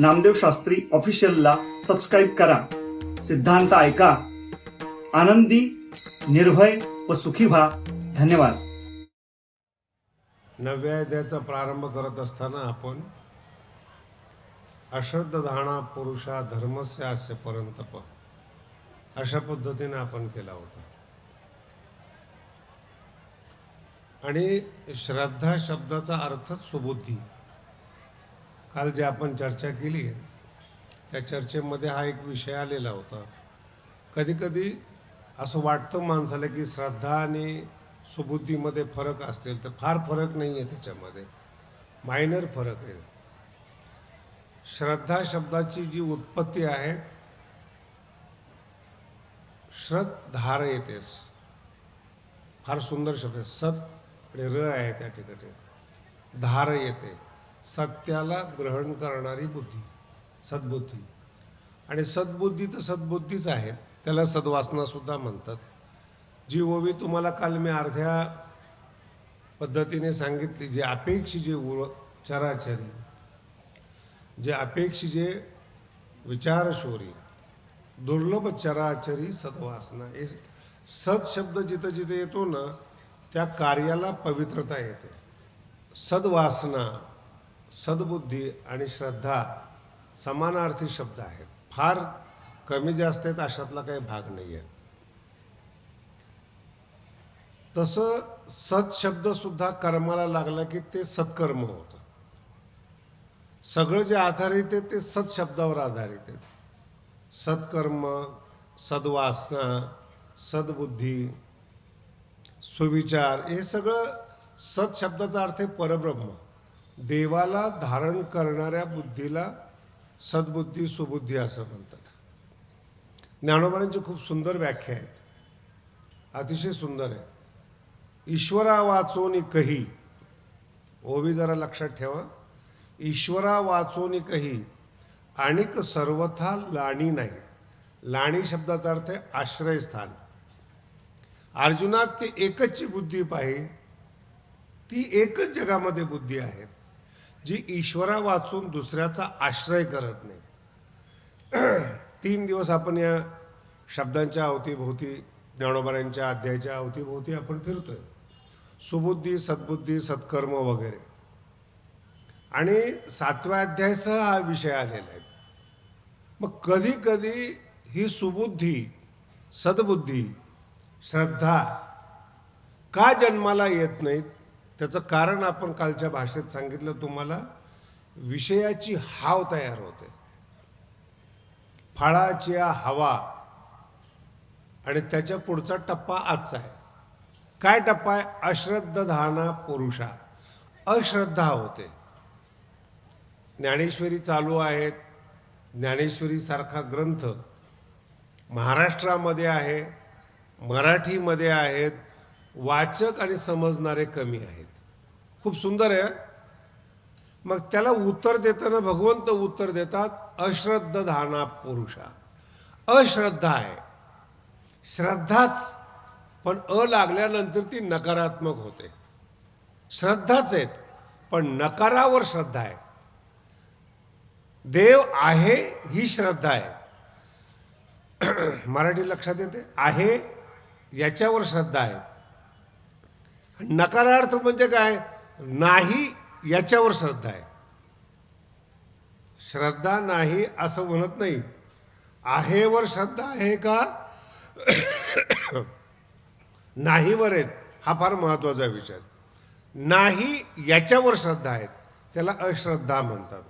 Namdev Shastri ऑफिशियलला subscribe करा. सिद्धांत ऐका. आनंदी निर्भय व सुखी व्हा. धन्यवाद. नव्याद्याचा प्रारंभ करत असताना आपण अश्रद्ध धारणा पुरुषा धर्मस्य असेपर्यंत प अशा पद्धतीने आपण केला होता. आणि श्रद्धा शब्दाचा अर्थच सुबुद्धी. काल जे आपण चर्चा केली त्या चर्चेमध्ये हा एक विषय आलेला होता. कधीकधी असं वाटतं माणसाला की श्रद्धा आणि सुबुद्धीमध्ये फरक असतील तर फार फरक नाही आहे त्याच्यामध्ये. मायनर फरक आहे. श्रद्धा शब्दाची जी उत्पत्ती आहे श्रद्धार येते. फार सुंदर शब्द आहे. सत आणि र आहे त्या ठिकाणी. धार येते. सत्याला ग्रहण करणारी बुद्धी सद्बुद्धी. आणि सद्बुद्धी तर सद्बुद्धीच आहेत त्याला सद्वासनासुद्धा म्हणतात. जी ओवी तुम्हाला काल मी अर्ध्या पद्धतीने सांगितली जे अपेक्षी जे उळ चराचरी जे अपेक्षी जे विचारशोरी दुर्लभ चराचरी सद्वासना. हे सद शब्द जिथं जिथे येतो ना त्या कार्याला पवित्रता येते. सद्वासना. सद्बुद्धी आणि श्रद्धा समानार्थी शब्द आहेत. फार कमी जास्त आहेत अशातला काही भाग नाही आहे तसं सत शब्द सुद्धा कर्माला लागला की ते सत्कर्म होतं. सगळं जे आधारित आहे ते सत्शब्दावर आधारित आहेत. सत्कर्म सद्वासना सद्बुद्धी सुविचार हे सगळं सत्शब्दाचा अर्थ आहे परब्रह्म. देवाला धारण करणाऱ्या बुद्धीला सद्बुद्धी सुबुद्धी असं म्हणतात. ज्ञानोबांची खूप सुंदर व्याख्या आहेत. अतिशय सुंदर आहे. ईश्वरा वाचोनी कही ओवी जरा लक्षात ठेवा. ईश्वरा वाचोनी कही आणिक सर्वथा लाणी नाही. लाणी शब्दाचा अर्थ आहे आश्रयस्थान. अर्जुनात ते एकच बुद्धी पाहिजे ती एकच जगामध्ये बुद्धी आहे जी ईश्वरा वाचून दुसऱ्याचा आश्रय करत नाही. तीन दिवस आपण या शब्दांच्या अवतीभोवती ज्ञानोबारांच्या अध्यायाच्या अवतीभोवती आपण फिरतोय. सुबुद्धी सद्बुद्धी सत्कर्म वगैरे. आणि सातव्या अध्यायासह हा विषय आलेला आहे. मग कधी कधी ही सुबुद्धी सद्बुद्धी श्रद्धा का जन्माला येत नाहीत? त्याचं कारण आपण कालच्या भाषेत सांगितलं तुम्हाला. विषयाची हाव तयार होते. फळाची हवा. आणि त्याच्या पुढचा टप्पा आजचा आहे. काय टप्पा आहे? अश्रद्ध धाना पुरुषा. अश्रद्धा होते. ज्ञानेश्वरी चालू आहेत. ज्ञानेश्वरी सारखा ग्रंथ महाराष्ट्रामध्ये आहे. मराठीमध्ये आहेत. वाचक आणि समजणारे कमी आहेत. खूप सुंदर आहे मग त्याला उत्तर देताना भगवंत उत्तर देतात अश्रद्ध धाना पुरुषा. अश्रद्धा आहे. श्रद्धाच पण अ लागल्यानंतर ती नकारात्मक होते. श्रद्धाच आहेत पण नकारावर श्रद्धा आहे. देव आहे ही श्रद्धा आहे. मराठी लक्षात येते? आहे याच्यावर श्रद्धा आहे. नकारार्थ म्हणजे काय? नाही याच्यावर श्रद्धा आहे. श्रद्धा नाही असं म्हणत नाही. आहेवर श्रद्धा आहे का? नाहीवर आहेत. हा फार महत्त्वाचा विषय. नाही याच्यावर श्रद्धा आहेत. त्याला अश्रद्धा म्हणतात.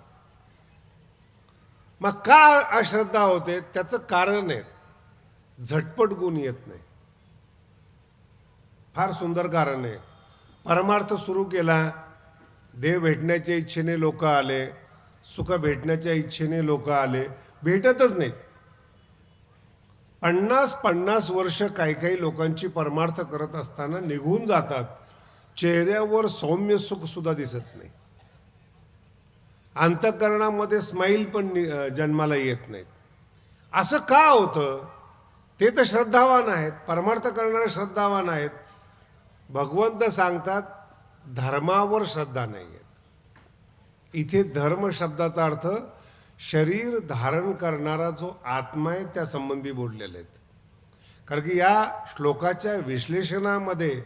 मग का अश्रद्धा होते? त्याचं कारण आहे. झटपट गुण येत नाही. फार सुंदर कारण आहे. परमार्थ सुरू केला. देव भेटण्याच्या इच्छेने लोक आले. सुख भेटण्याच्या इच्छेने लोक आले. भेटतच नाहीत. पन्नास पन्नास वर्ष काही काही लोकांची परमार्थ करत असताना निघून जातात. चेहऱ्यावर सौम्य सुख सुद्धा दिसत नाही. अंतकरणामध्ये स्माईल पण जन्माला येत नाहीत. असं का होतं? ते तर श्रद्धावान आहेत. परमार्थ करणारे श्रद्धावान आहेत. भगवंत सांगतात धर्मावर श्रद्धा नाही आहेत इथे धर्म शब्दाचा अर्थ शरीर धारण करणारा जो आत्मा आहे त्या संबंधी बोललेले आहेत. कारण की या श्लोकाच्या विश्लेषणामध्ये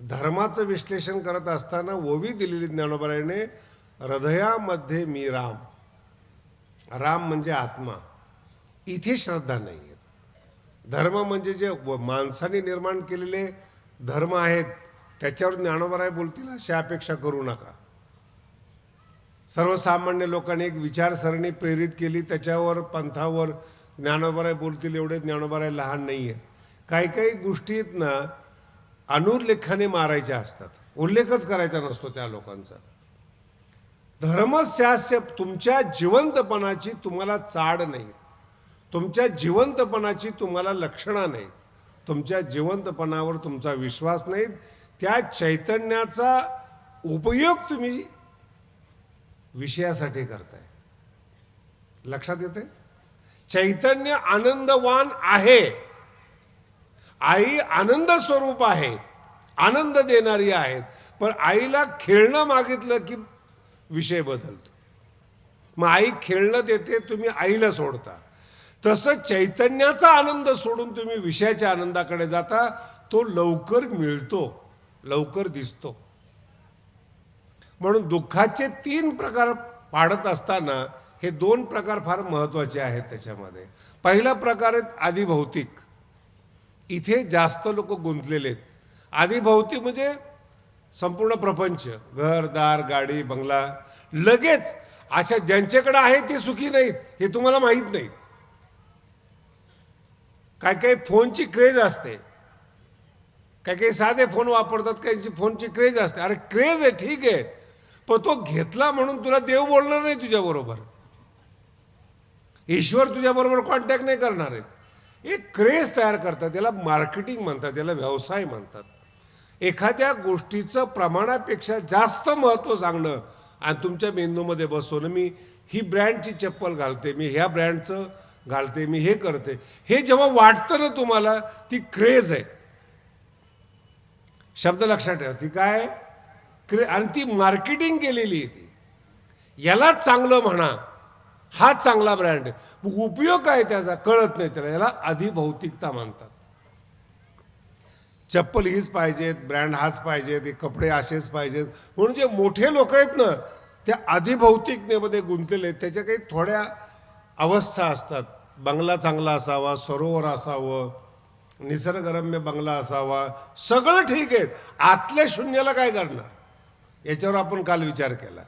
धर्माचं विश्लेषण करत असताना ओवी दिलेली ज्ञानोबरायने हृदयामध्ये मी राम. राम म्हणजे आत्मा. इथे श्रद्धा नाही आहेत धर्म म्हणजे जे व- माणसाने निर्माण केलेले धर्म आहेत त्याच्यावर ज्ञानोबराय बोलतील अशी अपेक्षा करू नका. सर्वसामान्य लोकांनी एक विचारसरणी प्रेरित केली त्याच्यावर पंथावर ज्ञानोबराय बोलतील एवढे ज्ञानोबराय लहान नाही आहेत काही काही गोष्टीत ना अनुल्लेखाने मारायच्या असतात. उल्लेखच करायचा नसतो त्या लोकांचा. धर्मशास्य तुमच्या जिवंतपणाची तुम्हाला चाड नाही. तुमच्या जिवंतपणाची तुम्हाला लक्षणं नाही तुमच्या जिवंतपणावर तुमचा विश्वास नाही त्या चैतन्याचा उपयोग तुम्ही विषयासाठी करताय. लक्षात येते चैतन्य आनंदवान आहे. आई आनंद स्वरूप आहे आनंद देणारी आहेत पण आईला खेळणं मागितलं की विषय बदलतो. मग आई खेळणं देते तुम्ही आईला सोडता. तसं चैतन्याचा आनंद सोडून तुम्ही विषयाच्या आनंदाकडे जाता तो लवकर मिळतो लवकर दिसतो. म्हणून दुःखाचे तीन प्रकार पाडत असताना हे दोन प्रकार फार महत्त्वाचे आहेत त्याच्यामध्ये. पहिला प्रकार आहेत आदिभौतिक. इथे जास्त लोक गुंतलेले आहेत. आदिभौतिक म्हणजे संपूर्ण प्रपंच घर दार गाडी बंगला. लगेच अशा ज्यांच्याकडे आहे ते सुखी नाहीत हे तुम्हाला माहीत नाही काय काही फोनची क्रेज असते. काय काही साधे फोन वापरतात काहीची फोनची क्रेज असते. अरे क्रेज आहे ठीक आहे. पण तो घेतला म्हणून तुला देव बोलणार नाही तुझ्याबरोबर ईश्वर तुझ्याबरोबर कॉन्टॅक्ट नाही करणार आहेत एक क्रेज तयार करतात त्याला मार्केटिंग म्हणतात त्याला व्यवसाय म्हणतात. एखाद्या गोष्टीचं प्रमाणापेक्षा जास्त महत्त्व सांगणं आणि तुमच्या मेंदूमध्ये बसवणं मी ही ब्रँडची चप्पल घालते मी ह्या ब्रँडचं घालते मी हे करते. हे जेव्हा वाटतं ना तुम्हाला ती क्रेज आहे. शब्द लक्षात ठेवा ती काय? क्रे आणि ती मार्केटिंग केलेली आहे ती. याला चांगलं म्हणा हा चांगला ब्रँड आहे. उपयोग काय त्याचा? कळत नाही त्याला. याला अधिभौतिकता म्हणतात. चप्पल हीच पाहिजेत ब्रँड हाच पाहिजेत हे कपडे असेच पाहिजेत. म्हणून जे मोठे लोक आहेत ना त्या अधिभौतिकतेमध्ये गुंतलेले आहेत. त्याच्या काही थोड्या अवस्था असतात. बंगला चांगला असावा सरोवर असावं निसर्गरम्य बंगला असावा सगळं ठीक आहे. आतल्या शून्याला काय करणार? याच्यावर आपण काल विचार केला.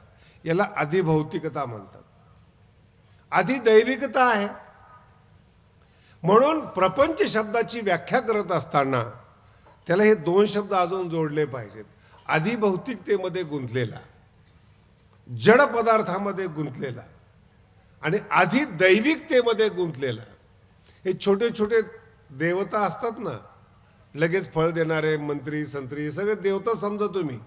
याला अधिभौतिकता म्हणतात. अधिदैविकता आहे. म्हणून प्रपंच शब्दाची व्याख्या करत असताना त्याला हे दोन शब्द अजून जोडले पाहिजेत. अधिभौतिकतेमध्ये गुंतलेला जड पदार्थामध्ये गुंतलेला. आणि आधी दैविकतेमध्ये गुंतलेला. हे छोटे छोटे देवता असतात ना लगेच फळ देणारे मंत्री संत्री सगळे देवता समजा तुम्ही.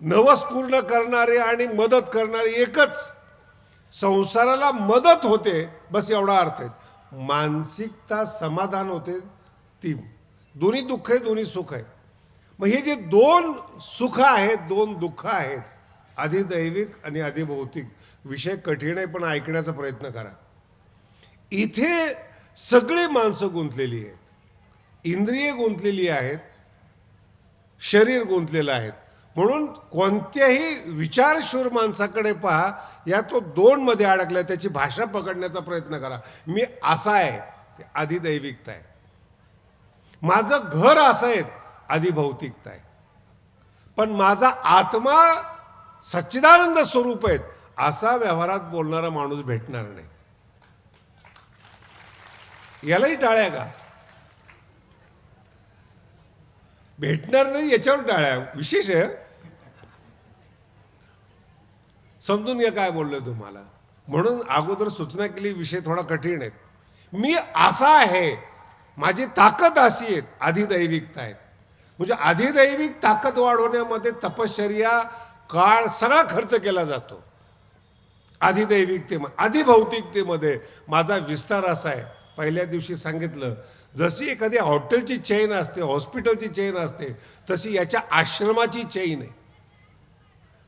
नवस पूर्ण करणारे आणि मदत करणारे एकच. संसाराला मदत होते बस एवढा अर्थ आहे. मानसिकता समाधान होते ती दोन्ही दुःख आहे दोन्ही सुख आहेत मग हे जे दोन सुख आहेत दोन दुःख आहेत अधिदैविक आणि अधिभौतिक विषय कठीण आहे पण ऐकण्याचा प्रयत्न करा. इथे सगळे माणसं गुंतलेली आहेत. इंद्रिय गुंतलेली आहेत शरीर गुंतलेलं आहेत. म्हणून कोणत्याही विचारशूर माणसाकडे पहा या तो दोनमध्ये अडकला त्याची भाषा पकडण्याचा प्रयत्न करा. मी असा आहे ते अधिदैविकता आहे. माझं घर असं आहे अधिभौतिकता आहे. पण माझा आत्मा सच्चिदानंद स्वरूप आहेत. असा व्यवहारात बोलणारा माणूस भेटणार नाही. यालाही टाळ्या का? भेटणार नाही याच्यावर टाळ्या. विशेष आहे. समजून घ्या काय बोललोय तुम्हाला. म्हणून अगोदर सूचना केली विषय थोडा कठीण आहेत मी असा आहे. माझी ताकद अशी आहे. अधिदैविकता आहेत म्हणजे अधिदैविक ताकद वाढवण्यामध्ये तपश्चर्या काळ सगळा खर्च केला जातो. अधिदैविकतेमध्ये अधिभौतिकतेमध्ये माझा विस्तार असा आहे. पहिल्या दिवशी सांगितलं जशी एखादी हॉटेलची चेन असते हॉस्पिटलची चेन असते तशी याच्या आश्रमाची चेन आहे.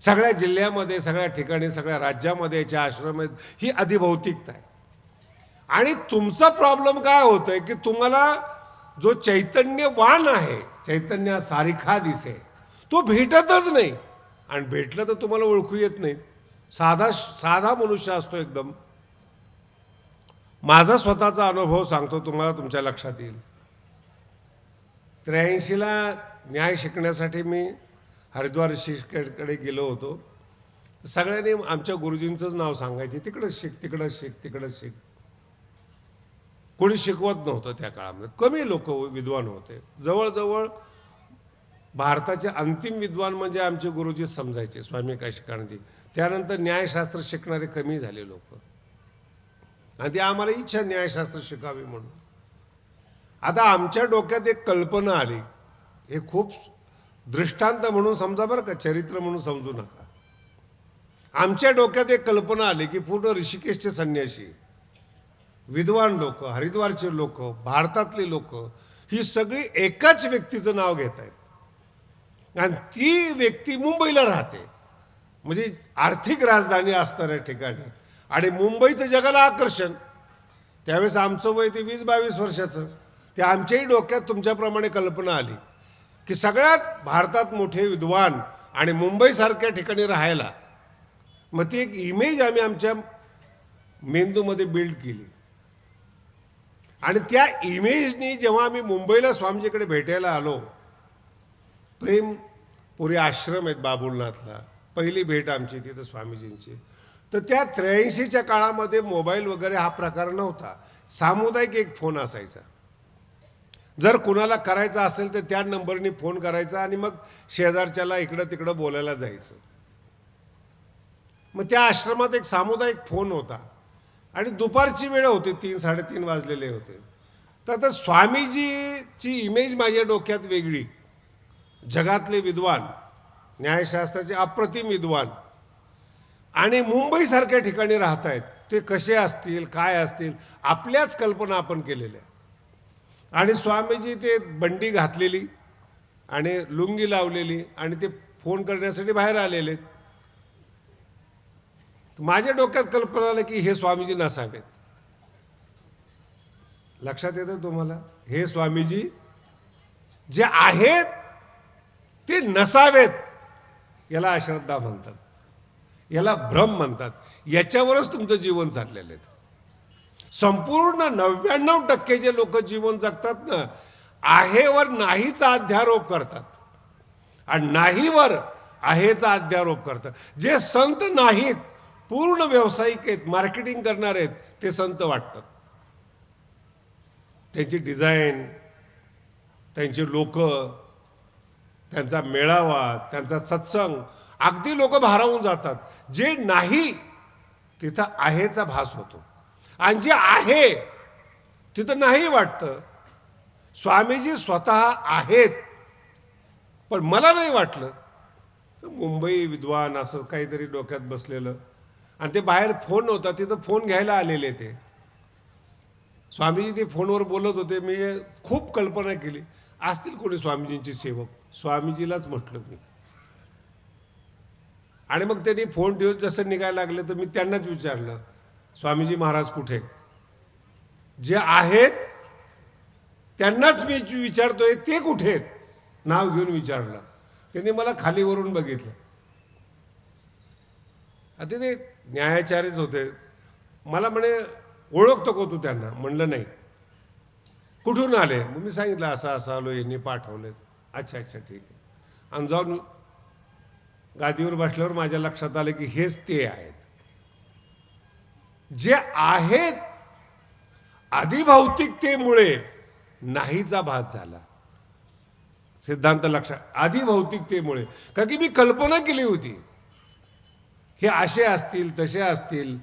सगळ्या जिल्ह्यामध्ये सगळ्या ठिकाणी सगळ्या राज्यामध्ये याच्या आश्रम आहेत ही अधिभौतिकता आहे. आणि तुमचा प्रॉब्लेम काय होतोय की तुम्हाला जो चैतन्यवान आहे चैतन्य सारिखा दिसे तो भेटतच नाही. आणि भेटलं तर तुम्हाला ओळखू येत नाही. साधा साधा मनुष्य असतो एकदम. माझा स्वतःचा अनुभव सांगतो तुम्हाला तुमच्या लक्षात येईल. त्र्याऐंशीला न्याय शिकण्यासाठी मी हरिद्वार ऋषीकडे गेलो होतो. सगळ्यांनी आमच्या गुरुजींचंच नाव सांगायचे तिकडं शिक तिकडं शिक तिकडं शिक. कोणी शिकवत नव्हतं त्या काळामध्ये. कमी लोक विद्वान होते. जवळजवळ भारताचे अंतिम विद्वान म्हणजे आमचे गुरुजी समजायचे स्वामी काशिकाणजी त्यानंतर न्यायशास्त्र शिकणारे कमी झाले लोक. आणि ते आम्हाला इच्छा न्यायशास्त्र शिकावी म्हणून. आता आमच्या डोक्यात एक कल्पना आली. हे खूप दृष्टांत म्हणून समजा बरं का चरित्र म्हणून समजू नका. आमच्या डोक्यात एक कल्पना आली की पूर्ण ऋषिकेशचे संन्यासी विद्वान लोक हरिद्वारचे लोक भारतातले लोक ही सगळी एकाच व्यक्तीचं नाव घेत आहेत आणि ती व्यक्ती मुंबईला राहते. म्हणजे आर्थिक राजधानी असणाऱ्या ठिकाणी. आणि मुंबईचं जगाला आकर्षण. त्यावेळेस आमचं वय ते वीस बावीस वर्षाचं. ते आमच्याही डोक्यात तुमच्याप्रमाणे कल्पना आली. की सगळ्यात भारतात मोठे विद्वान आणि मुंबईसारख्या ठिकाणी राहायला मग ती एक इमेज आम्ही आमच्या मेंदूमध्ये बिल्ड केली. आणि त्या इमेजनी जेव्हा आम्ही मुंबईला स्वामीजीकडे भेटायला आलो प्रेम पुरे आश्रम आहेत बाबुलनाथला. पहिली भेट आमची तिथं स्वामीजींची. तर त्या त्र्याऐंशीच्या काळामध्ये मोबाईल वगैरे हा प्रकार नव्हता. सामुदायिक एक फोन असायचा. जर कुणाला करायचा असेल तर त्या नंबरने फोन करायचा आणि मग शेजारच्याला इकडं तिकडं बोलायला जायचं. मग त्या आश्रमात एक सामुदायिक फोन होता. आणि दुपारची वेळ होती तीन साडेतीन वाजलेले होते. तर आता स्वामीजीची इमेज माझ्या डोक्यात वेगळी. जगातले विद्वान न्यायशास्त्राचे अप्रतिम विद्वान आणि मुंबईसारख्या ठिकाणी राहत आहेत ते कसे असतील काय असतील आपल्याच कल्पना आपण केलेल्या आणि स्वामीजी ते बंडी घातलेली आणि लुंगी लावलेली आणि ते फोन करण्यासाठी बाहेर आलेले माझ्या डोक्यात कल्पना आलं की हे स्वामीजी नसावेत. लक्षात येतं तुम्हाला? हे स्वामीजी जे आहेत ते नसावेत. याला अश्रद्धा म्हणतात. याला भ्रम म्हणतात. याच्यावरच तुमचं जीवन चाललेलं आहे. संपूर्ण नव्याण्णव टक्के जे लोक जीवन जगतात ना आहेवर नाहीचा अध्यारोप करतात. आणि नाहीवर आहेचा अध्यारोप करतात. जे संत नाहीत पूर्ण व्यावसायिक आहेत मार्केटिंग करणार आहेत ते संत वाटतात. त्यांची डिझाईन त्यांची लोक त्यांचा मेळावा त्यांचा सत्संग अगदी लोक भारावून जातात. जे नाही तिथं आहेचा भास होतो. आणि जे आहे तिथं नाही वाटतं. स्वामीजी स्वतः आहेत पण मला नाही वाटलं. मुंबई विद्वान असं काहीतरी डोक्यात बसलेलं. आणि ते बाहेर फोन होता तिथं फोन घ्यायला आलेले ते. स्वामीजी ते फोनवर बोलत होते मी खूप कल्पना केली. असतील कोणी स्वामीजींचे सेवक? स्वामीजीलाच म्हटलं मी. आणि मग त्यांनी फोन ठेवून जसं निघायला लागले तर मी त्यांनाच विचारलं स्वामीजी महाराज कुठे? जे आहेत त्यांनाच मी विचारतोय ते कुठे आहेत? नाव घेऊन विचारलं. त्यांनी मला खालीवरून बघितलं. आता ते न्यायाचार्यच होते. मला म्हणे ओळखतो का तू त्यांना? म्हणलं नाही. कुठून आले? मग मी सांगितलं असं असं आलो यांनी पाठवलेत. अच्छा अच्छा ठीक आहे. आणि जाऊन गादीवर बसल्यावर माझ्या लक्षात आलं की हेच ते आहेत. जे आहेत अधिभौतिकतेमुळे नाहीचा भास झाला. सिद्धांत लक्षात अधिभौतिकतेमुळे का की मी कल्पना केली होती. हे असे असतील तसे असतील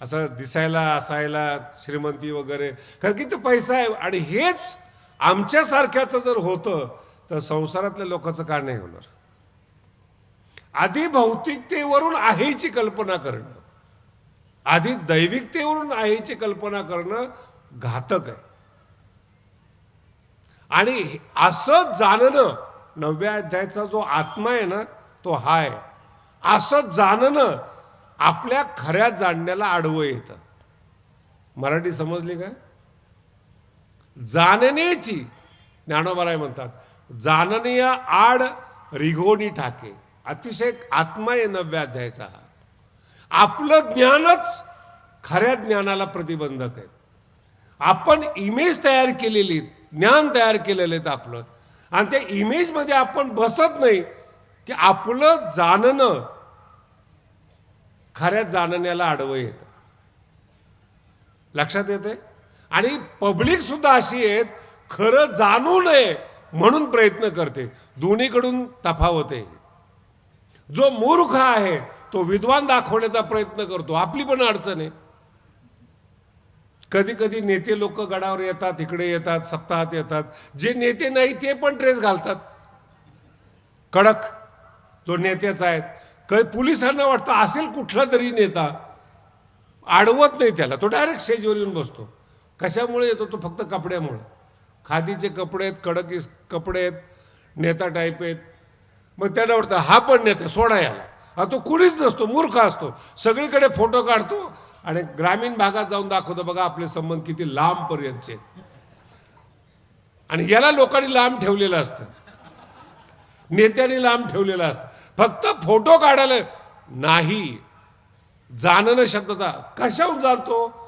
असं दिसायला असायला श्रीमंती वगैरे. कारण की तो पैसा आहे आणि हेच आमच्यासारख्याचं जर होतं तर संसारातल्या लोकांचं का नाही होणार. आधी भौतिकतेवरून आहेची कल्पना करणं. आधी दैविकतेवरून आहेची कल्पना करणं घातक आहे. आणि असं जाणणं नवव्या अध्यायाचा जो आत्मा आहे ना तो हा आहे असं जाणणं आपल्या खऱ्या जाणण्याला आडवं येतं. मराठी समजली काय जाणण्याची ज्ञानोबराय म्हणतात जाननीय आड रिघोनी ठाके. अतिशय आत्मा आहे नवव्या हा. आपलं ज्ञानच खऱ्या ज्ञानाला प्रतिबंधक आहे. आपण इमेज तयार केलेली ज्ञान तयार केलेलं आहेत आपलं. आणि त्या इमेजमध्ये आपण बसत नाही की आपलं जाणणं खऱ्या जाणण्याला आडवं येतं. लक्षात येते आणि पब्लिक सुद्धा अशी आहेत खरं जाणू नये म्हणून प्रयत्न करते. दोन्हीकडून तफावत आहे. जो मूर्ख आहे तो विद्वान दाखवण्याचा प्रयत्न करतो. आपली पण अडचण आहे. कधी कधी नेते लोक गडावर येतात इकडे येतात सप्ताहात येतात. जे नेते नाही ते पण ड्रेस घालतात. कडक. जो नेत्याचा आहे. कधी पोलिसांना वाटतं असेल कुठला तरी नेता. अडवत नाही त्याला. तो डायरेक्ट स्टेजवर येऊन बसतो. कशामुळे येतो? तो फक्त कपड्यामुळे. खादीचे कपडे आहेत कडक कपडे आहेत नेता टाईप आहेत. मग त्याला वाटतं हा पण नेता सोडा याला. हा तो कुणीच नसतो मूर्ख असतो. सगळीकडे फोटो काढतो आणि ग्रामीण भागात जाऊन दाखवतो बघा आपले संबंध किती लांबपर्यंतचे आहेत. आणि याला लोकांनी लांब ठेवलेलं असतं. नेत्यांनी लांब ठेवलेलं असतं. फक्त फोटो काढायला नाही. जाणणं शब्दाचा कशाहून जाणतो?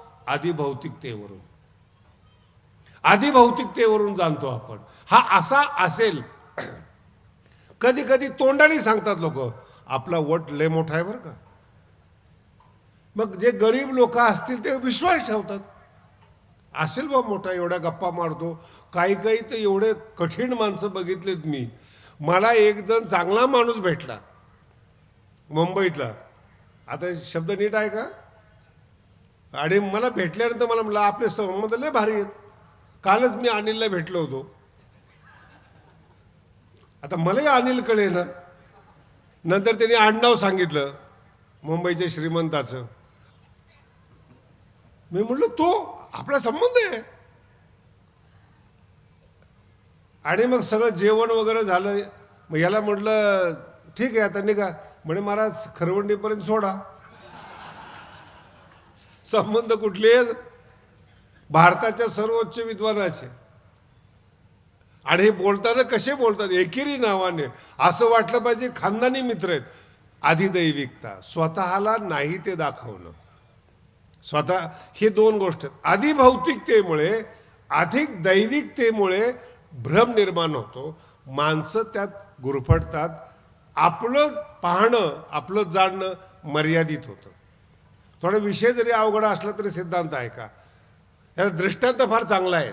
आधी भौतिकतेवरून जाणतो आपण. हा असा असेल. कधी कधी तोंडाने सांगतात लोक आपला वट लय मोठा आहे बरं का. मग जे गरीब लोक असतील ते विश्वास ठेवतात. असेल बा मोठा एवढ्या गप्पा मारतो. काही काही तर एवढे कठीण माणसं बघितलेत मी. मला एक जण चांगला माणूस भेटला मुंबईतला. आता शब्द नीट आहे का? आणि मला भेटल्यानंतर मला म्हणलं आपले संबंध लय भारी आहेत. कालच मी अनिलला भेटलो होतो. आता मलाही अनिल कळे ना नंतर त्यांनी आडनाव सांगितलं मुंबईच्या श्रीमंताचं. मी म्हटलं तो आपला संबंध आहे. आणि मग सगळं जेवण वगैरे झालं. मग याला म्हटलं ठीक आहे आता निघा. म्हणे महाराज खरवंडीपर्यंत सोडा. संबंध कुठले भारताच्या सर्वोच्च विद्वानाचे. आणि हे बोलताना कसे बोलतात? एकेरी नावाने. असं वाटलं पाहिजे खानदानी मित्र आहेत. अधिदैविकता स्वतःला नाही ते दाखवणं स्वतः हे दोन गोष्ट. आहेत आधिभौतिकतेमुळे अधिक दैविकतेमुळे भ्रम निर्माण होतो. माणसं त्यात गुरफटतात. आपलं पाहणं आपलं जाणणं मर्यादित होतं. थोडा विषय जरी अवघड असला तरी सिद्धांत आहे का? याला दृष्टांत फार चांगला आहे.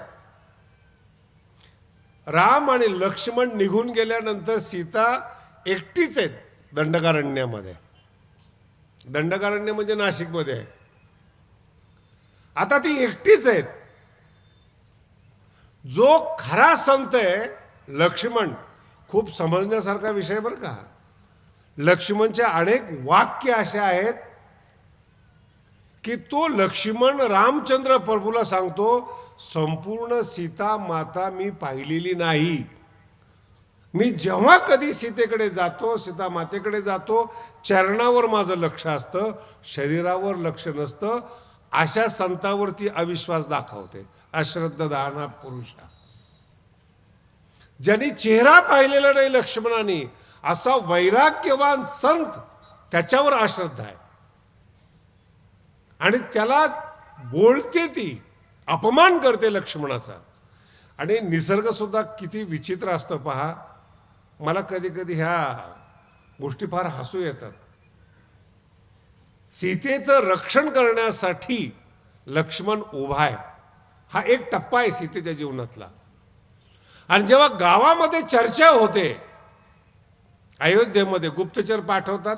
राम आणि लक्ष्मण निघून गेल्यानंतर सीता एकटीच आहेत दंडकारण्यामध्ये. दंडकारण्य म्हणजे नाशिकमध्ये. आहे आता ती एकटीच आहेत. जो खरा संत आहे लक्ष्मण खूप समजण्यासारखा विषय बरं का. लक्ष्मणचे अनेक वाक्य असे आहेत की तो लक्ष्मण रामचंद्र प्रभूला सांगतो संपूर्ण सीता माता मी पाहिलेली नाही. मी जेव्हा कधी सीतेकडे जातो सीता मातेकडे जातो चरणावर माझं लक्ष असतं शरीरावर लक्ष नसतं अशा संतावरती अविश्वास दाखवते. अश्रद्ध दाना पुरुषा. ज्यांनी चेहरा पाहिलेला नाही लक्ष्मणाने असा वैराग्यवान संत त्याच्यावर अश्रद्धा आहे. आणि त्याला बोलते ती अपमान करते लक्ष्मणाचा. आणि निसर्गसुद्धा किती विचित्र असतो पहा. मला कधी कधी ह्या गोष्टी फार हसू येतात. सीतेचं रक्षण करण्यासाठी लक्ष्मण उभा आहे. हा एक टप्पा आहे सीतेच्या जीवनातला. आणि जेव्हा गावामध्ये चर्चा होते अयोध्येमध्ये गुप्तचर पाठवतात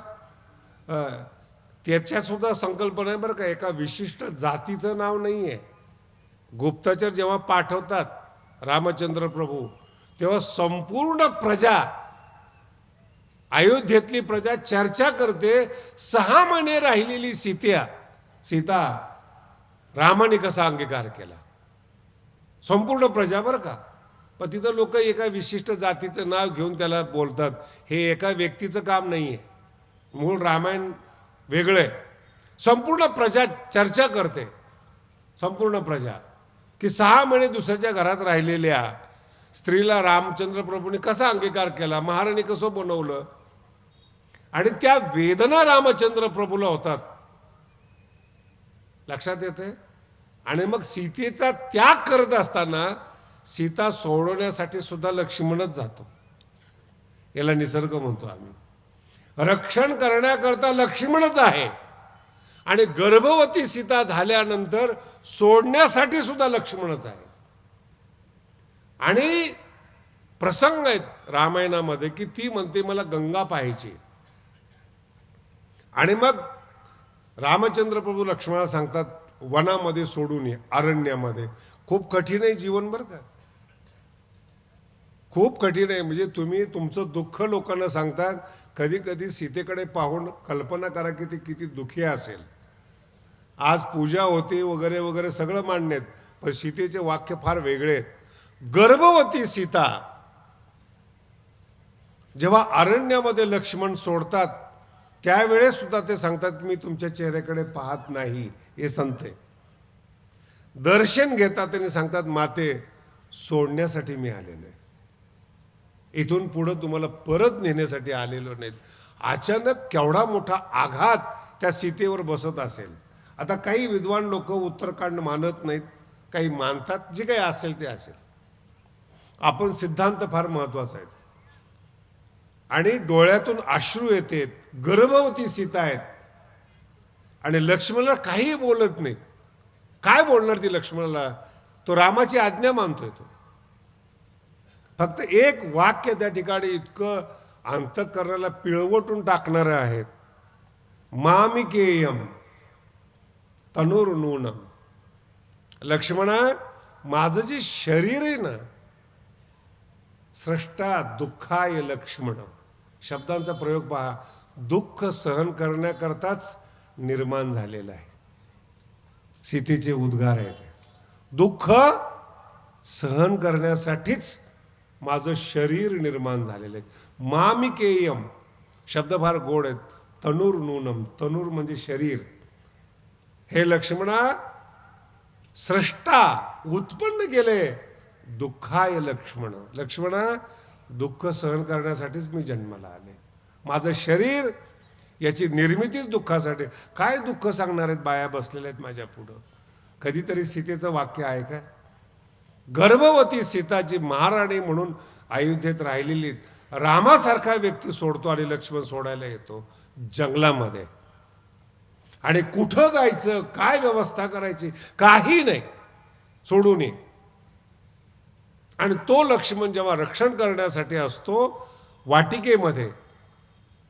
त्याच्यासुद्धा संकल्पना आहे बरं का. एका विशिष्ट जातीचं नाव नाही आहे गुप्तचर जेव्हा पाठवतात रामचंद्र प्रभू तेव्हा संपूर्ण प्रजा अयोध्येतली प्रजा चर्चा करते. सहा महिने राहिलेली सीत्या सीता रामाने कसा अंगीकार केला? संपूर्ण प्रजा बरं का. पण तिथं लोक एका विशिष्ट जातीचं नाव घेऊन त्याला बोलतात. हे एका व्यक्तीचं काम नाही आहे मूळ रामायण वेगळं. आहे संपूर्ण प्रजा चर्चा करते. संपूर्ण प्रजा. की सहा महिने दुसऱ्याच्या घरात राहिलेल्या स्त्रीला रामचंद्र प्रभूंनी कसा अंगीकार केला? महाराणी कसं बनवलं? आणि त्या वेदना रामचंद्र प्रभूला होतात. लक्षात येते? आणि मग सीतेचा त्याग करत असताना सीता सोडवण्यासाठी सुद्धा लक्ष्मणच जातो. याला निसर्ग म्हणतो आम्ही. रक्षण करण्याकरता लक्ष्मणच आहे. आणि गर्भवती सीता झाल्यानंतर सोडण्यासाठी सुद्धा लक्ष्मणच आहे. आणि प्रसंग आहेत रामायणामध्ये की ती म्हणते मला गंगा पाहायची आणि मग रामचंद्र प्रभू लक्ष्मणाला सांगतात वनामध्ये सोडून ये अरण्यामध्ये. खूप कठीण आहे जीवन बरं का. खूप कठीण आहे. म्हणजे तुम्ही तुमचं दुःख लोकांना सांगता कधी कधी सीतेकडे पाहून कल्पना करा की ती किती दुःखी असेल. आज पूजा होते वगैरे वगैरे सगळं मान्य आहेत पण सीतेचे वाक्य फार वेगळे आहेत. गर्भवती सीता जेव्हा अरण्यामध्ये लक्ष्मण सोडतात त्यावेळेस सुद्धा ते सांगतात की मी तुमच्या चेहऱ्याकडे पाहत नाही. हे सांगते दर्शन घेतात आणि सांगतात माते सोडण्यासाठी मी आलेलो आहे. इथून पुढं तुम्हाला परत नेण्यासाठी आलेलो नाहीत. अचानक केवढा मोठा आघात त्या सीतेवर बसत असेल. आता काही विद्वान लोक उत्तरकांड मानत नाहीत. काही मानतात जे काही असेल ते असेल. आपण सिद्धांत फार महत्त्वाचा आहे. आणि डोळ्यातून अश्रू येते गर्भवती सीता आहेत. आणि लक्ष्मणाला काही बोलत नाहीत. काय बोलणार ती लक्ष्मणाला? तो रामाची आज्ञा मानतोय तो. फक्त एक वाक्य त्या ठिकाणी इतकं अंतकरणाला पिळवटून टाकणारं आहेत. मामिकेयम तनुर्नूनम. लक्ष्मणा माझं जे शरीर आहे ना स्रष्टा दुःखाय लक्ष्मण. शब्दांचा प्रयोग पहा. दुःख सहन करण्याकरताच निर्माण झालेलं आहे. सीतेचे उद्गार आहेत. दुःख सहन करण्यासाठीच माझं शरीर निर्माण झालेलं आहे. मामिकेयम शब्द फार गोड आहेत. तनूर नूनम तनुर म्हणजे शरीर. हे लक्ष्मणा स्रष्टा उत्पन्न केले. दुःखाय लक्ष्मण. लक्ष्मणा दुःख सहन करण्यासाठीच मी जन्माला आले. माझं शरीर याची निर्मितीच दुःखासाठी. काय दुःख सांगणार आहेत बाया बसलेल्या आहेत माझ्या पुढं? कधीतरी सीतेचं वाक्य आहे का? गर्भवती सीताची महाराणी म्हणून अयोध्येत राहिलेली रामासारखा व्यक्ती सोडतो आणि लक्ष्मण सोडायला येतो जंगलामध्ये. आणि कुठं जायचं काय व्यवस्था करायची काही नाही. सोडून ये. आणि तो लक्ष्मण जेव्हा रक्षण करण्यासाठी असतो वाटिकेमध्ये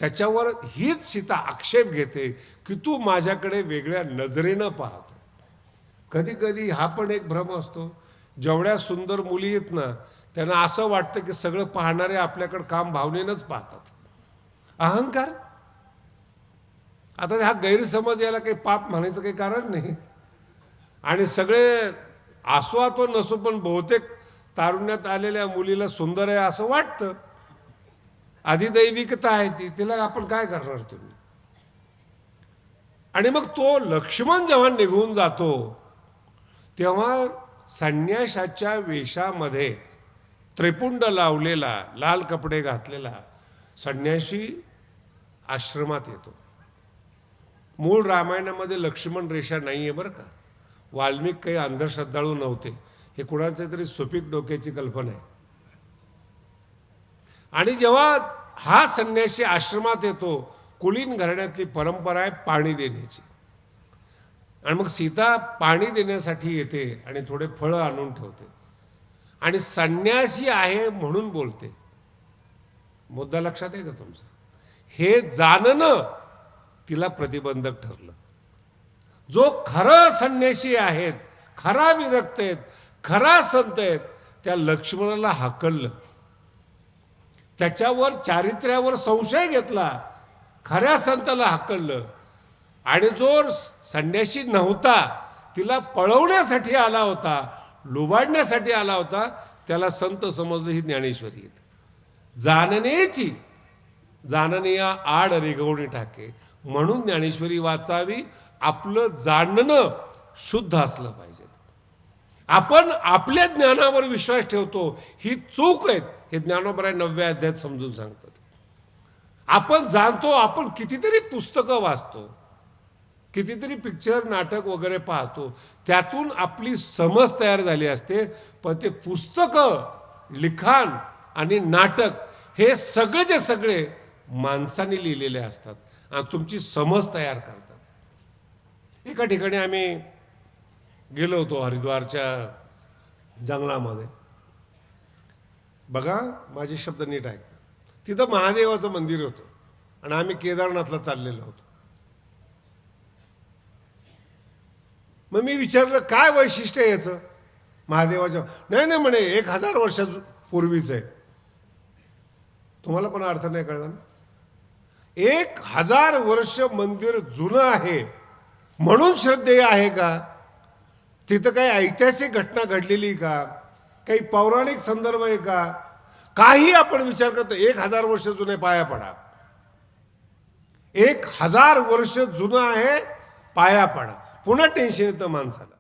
त्याच्यावर हीच सीता आक्षेप घेते की तू माझ्याकडे वेगळ्या नजरेनं पाहतो कधी कधी हा पण एक भ्रम असतो. जेवढ्या सुंदर मुली आहेत ना त्यांना असं वाटतं की सगळं पाहणारे आपल्याकडं काम भावनेनंच पाहतात. अहंकार? आता हा गैरसमज याला काही पाप म्हणायचं काही कारण नाही. आणि सगळे असो तो नसो पण बहुतेक तारुण्यात आलेल्या मुलीला सुंदर आहे असं वाटतं. अधिदैविकता आहे ती तिला आपण काय करणार तुम्ही? आणि मग तो लक्ष्मण जेव्हा निघून जातो तेव्हा संन्याशाच्या वेशामध्ये त्रिपुंड लावलेला लाल कपडे घातलेला संन्याशी आश्रमात येतो. मूळ रामायणामध्ये लक्ष्मण रेषा नाही आहे बरं का. वाल्मिक काही अंधश्रद्धाळू नव्हते. हे कुणाच्या तरी सुपीक डोक्याची कल्पना आहे. आणि जेव्हा हा संन्यासी आश्रमात येतो कुलीन घराण्यातली परंपरा आहे पाणी देण्याची. आणि मग सीता पाणी देण्यासाठी येते आणि थोडे फळं आणून ठेवते. आणि संन्यासी आहे म्हणून बोलते. मुद्दा लक्षात आहे का तुमचा? हे जाणणं तिला प्रतिबंधक ठरलं. जो खरं संन्यासी आहेत खरा विरक्त आहेत खरा संत आहेत त्या लक्ष्मणाला हाकललं. त्याच्यावर चारित्र्यावर संशय घेतला. खऱ्या संताला हाकललं. आणि जो संन्याशी नव्हता तिला पळवण्यासाठी आला होता लुबाडण्यासाठी आला होता त्याला संत समजलं ही ज्ञानेश्वरी आहेत. जाननेची जाणनिया आड रेगवणी टाके. म्हणून ज्ञानेश्वरी वाचावी आपलं जाणणं शुद्ध असलं पाहिजे. आपण आपल्या ज्ञानावर विश्वास ठेवतो ही चूक आहेत हे ज्ञानोबराय नवव्या अध्यायात समजून सांगतात. आपण जाणतो आपण कितीतरी पुस्तकं वाचतो. कितीतरी पिक्चर नाटक वगैरे पाहतो. त्यातून आपली समज तयार झाली असते. पण ते पुस्तकं लिखाण आणि नाटक हे सगळे जे सगळे माणसाने लिहिलेले असतात आणि तुमची समज तयार करतात. एका ठिकाणी आम्ही गेलो होतो हरिद्वारच्या जंगलामध्ये. बघा माझे शब्द नीट आहेत. तिथं महादेवाचं मंदिर होतं. आणि आम्ही केदारनाथला चाललेलो होतो. मग मी विचारलं काय वैशिष्ट्य आहे याचं? महादेवाच्या नाही नाही म्हणे एक हजार वर्षा पूर्वीचं आहे. तुम्हाला पण अर्थ नाही कळला ना? एक हजार वर्ष मंदिर जुनं आहे म्हणून श्रद्धेय आहे का? तिथं काही ऐतिहासिक घटना घडलेली का? काही पौराणिक संदर्भ आहे का? काही आपण विचार करतो एक हजार वर्ष जुने पाया पडा. एक हजार वर्ष जुनं आहे पाया पडा. पुन्हा टेन्शन येतं माणसाला.